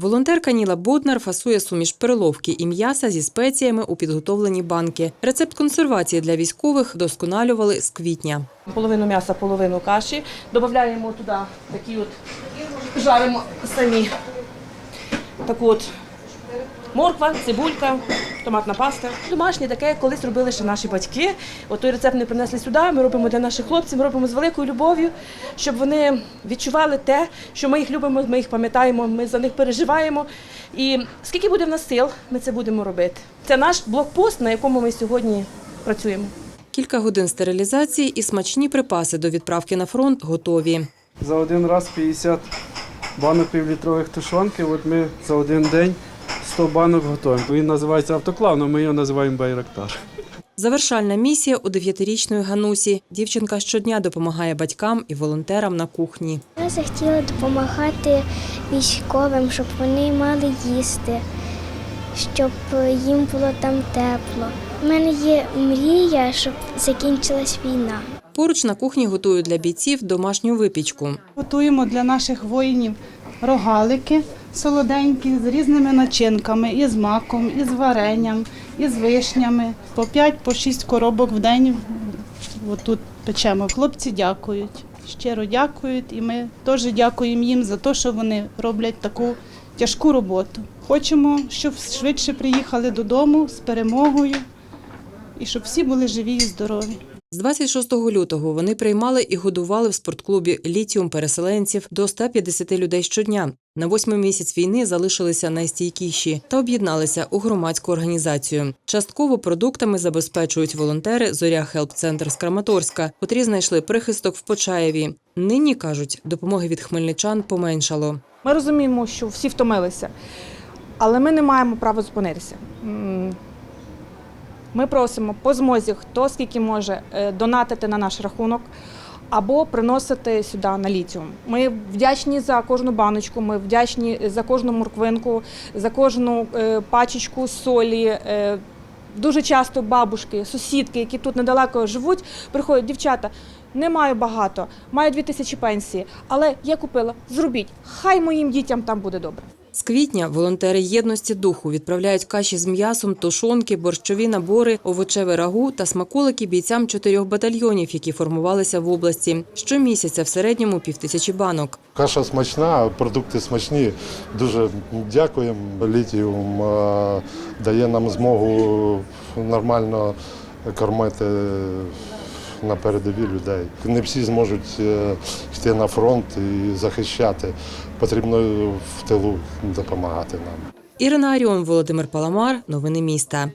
Волонтерка Ніла Боднар фасує суміш переловки і м'яса зі спеціями у підготовлені банки. Рецепт консервації для військових досконалювали з квітня. Половину м'яса, половину каші. Додаємо туди такі от, жаримо самі. Таку от морква, цибулька, томатна паста. Домашнє таке колись робили ще наші батьки. От той рецепт ми принесли сюди, ми робимо для наших хлопців, ми робимо з великою любов'ю, щоб вони відчували те, що ми їх любимо, ми їх пам'ятаємо, ми за них переживаємо. І скільки буде в нас сил, ми це будемо робити. Це наш блокпост, на якому ми сьогодні працюємо. Кілька годин стерилізації і смачні припаси до відправки на фронт готові. За один раз 50 банок півлітрових тушонки. От ми за один день 100 банок готуємо. Він називається автоклав, але ми його називаємо байрактар. Завершальна місія у дев'ятирічної Ганусі. Дівчинка щодня допомагає батькам і волонтерам на кухні. Я захотіла допомагати військовим, щоб вони мали їсти, щоб їм було там тепло. У мене є мрія, щоб закінчилась війна. Поруч на кухні готують для бійців домашню випічку. Готуємо для наших воїнів рогалики солоденькі з різними начинками, і з маком, і з варенням, і з вишнями. По 5 по 6 коробок в день отут печемо. Хлопці дякують. Щиро дякують, і ми теж дякуємо їм за те, що вони роблять таку тяжку роботу. Хочемо, щоб швидше приїхали додому з перемогою і щоб всі були живі і здорові. З 26 лютого вони приймали і годували в спортклубі літіум переселенців до 150 людей щодня. На восьмий місяць війни залишилися найстійкіші та об'єдналися у громадську організацію. Частково продуктами забезпечують волонтери Зоря Хелп Центр з Краматорська, котрі знайшли прихисток в Почаєві. Нині кажуть, допомоги від хмельничан поменшало. Ми розуміємо, що всі втомилися, але ми не маємо права зупинитися. Ми просимо по змозі, хто скільки може е, донатити на наш рахунок або приносити сюди на літіум. Ми вдячні за кожну баночку, ми вдячні за кожну морквинку, за кожну е, пачечку солі. Е, Дуже часто бабушки, сусідки, які тут недалеко живуть, приходять, дівчата, не маю багато, маю дві тисячі пенсії, але я купила, зробіть, хай моїм дітям там буде добре. З квітня волонтери єдності духу відправляють каші з м'ясом, тушонки, борщові набори, овочеве рагу та смаколики бійцям чотирьох батальйонів, які формувалися в області. Щомісяця в середньому півтисячі банок. Каша смачна, продукти смачні. Дуже дякуємо. Літіум дає нам змогу нормально кормити на передові людей. Не всі зможуть е, йти на фронт і захищати. Потрібно в тилу допомагати нам. Ірина Аріон, Володимир Паламар. Новини міста.